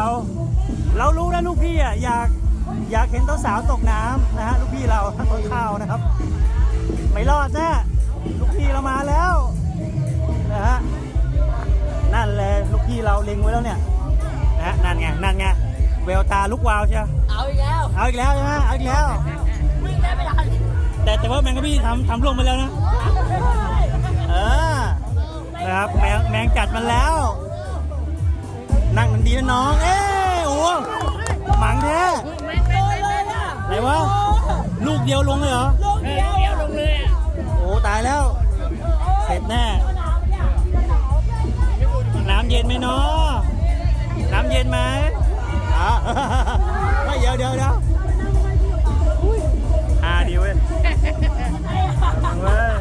เราเรารู้นะลูกพี่อะอยากอยากเห็นสาวๆตกน้ำนะฮะลูกพี่เราต้นข้าวนะครับ ไม่รอดแน่ลูกพี่เรามาแล้วนะฮะนั่นเลยลูกพี่เราเล็งไว้แล้วเนี่ยนะฮะนั่นไงนั่นไงแววตาลุกวาวเชียวเอาอีกแล้ว เอาอีกแล้วใช่ไหมเอาอีกแล้ว วิ่งได้ไม่ทันแต่แต่ว่าแมงกะพี่ทำทำล่วงไปแล้วนะเออนะครับแมงแมงจัดมันแล้ว นั่งมันดีนะน้อง เอ้โอ้หมังแท้ไม่โดนเลยอะไหนวะ ลูกเดียวลงเลยเหรอลงเดียวเดียวลงเลยโอ้ตายแล้ว เสร็จแน่ น้ำเย็นไหมเนาะน้ำเย็นไหมอะไม่เดี๋ยวเดี๋ยวเดี๋ยวอุ๊ยอ่าดีเว้ยเว้ย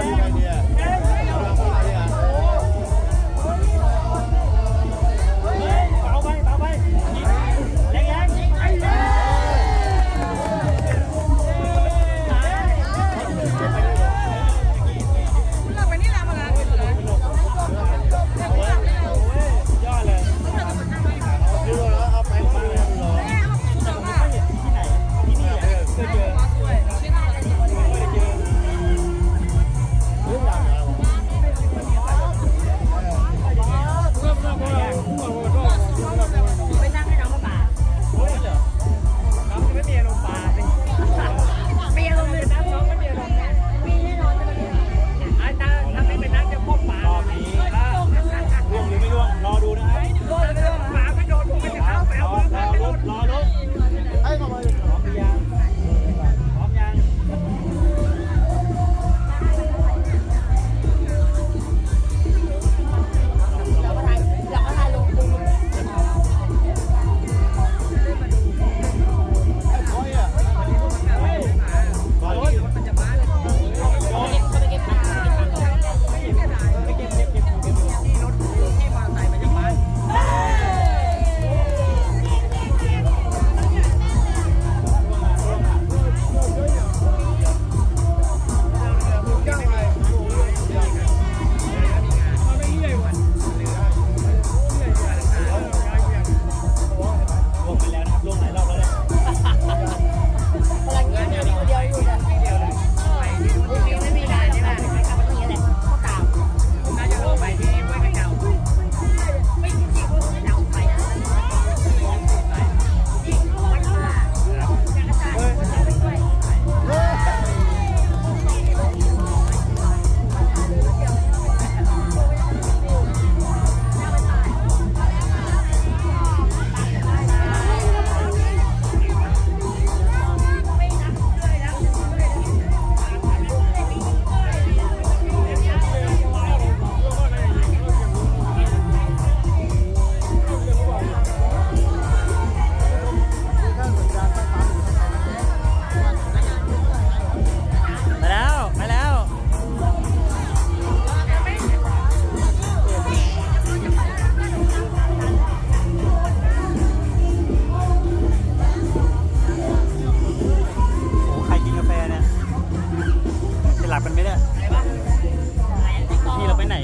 somebody an idea.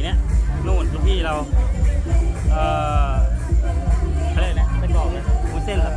เนี่ยนู่นพี่เรา เอ่ออะไรนะเป็นบอกเลยวุ้นเส้นเหรอ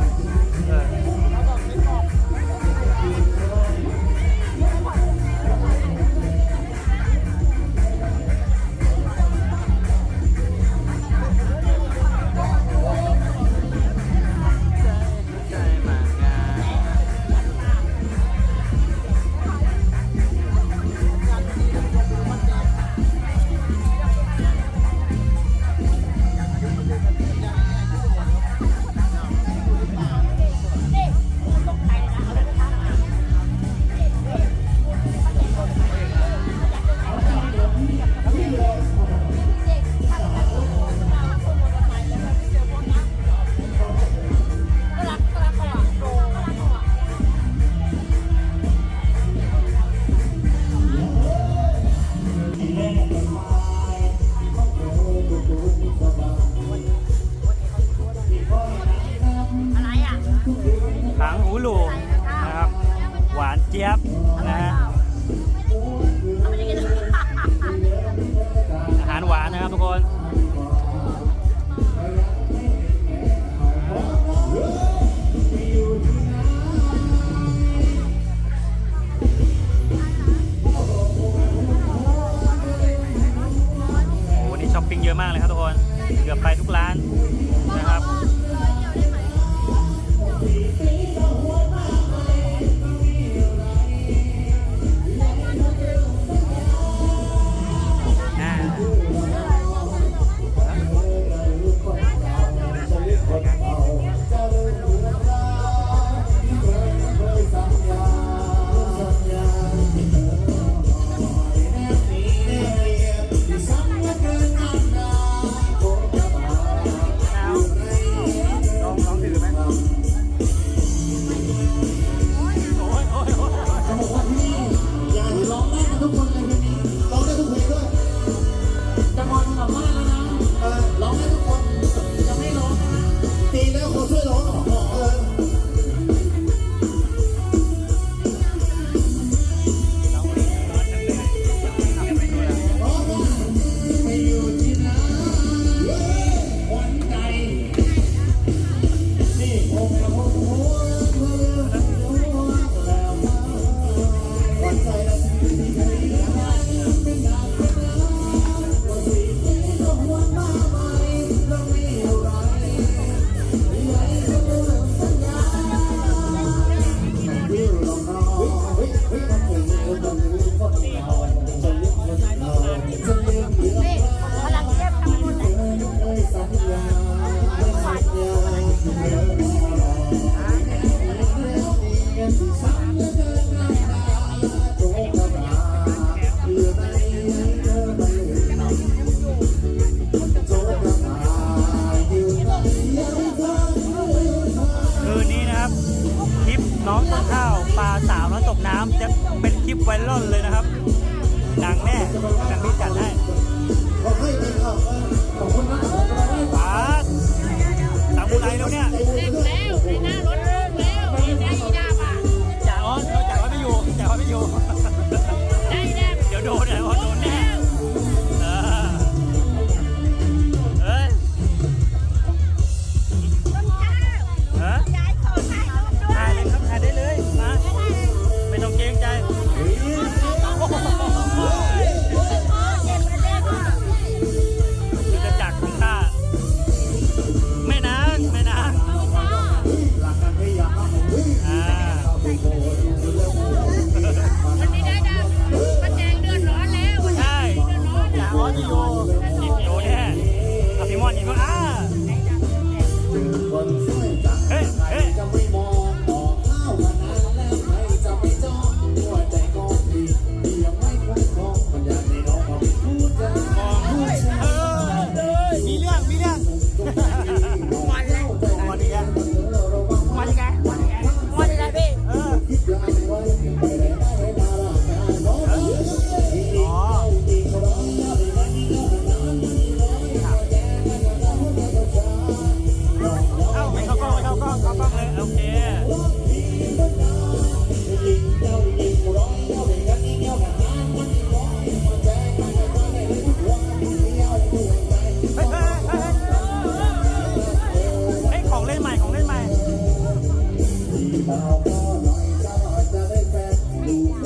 สาวก็หน่อยเจ้าจะได้แฟน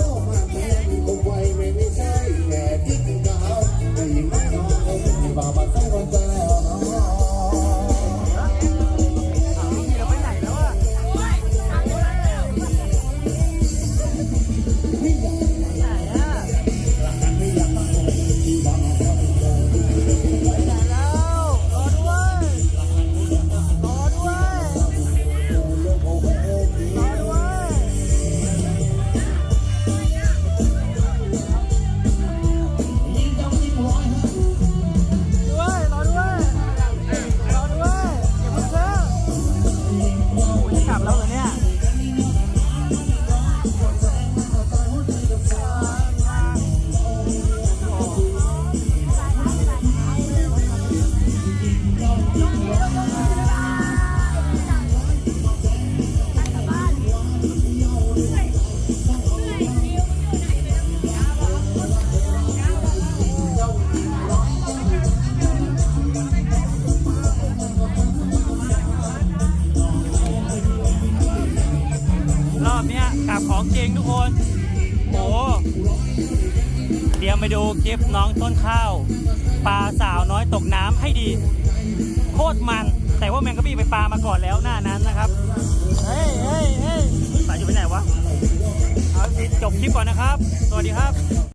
ของจริงทุกคน โอ้เตรียมไปดูคลิปน้องต้นข้าว ปลาสาวน้อยตกน้ำให้ดี โคตรมัน แต่ว่าแมงกะบี้ไปปลามาก่อนแล้วหน้านั้นนะครับ เฮ้ยเฮ้ยเฮ้ยปลาอยู่ไปไหนวะ เอาสิจบคลิปก่อนนะครับ สวัสดีครับ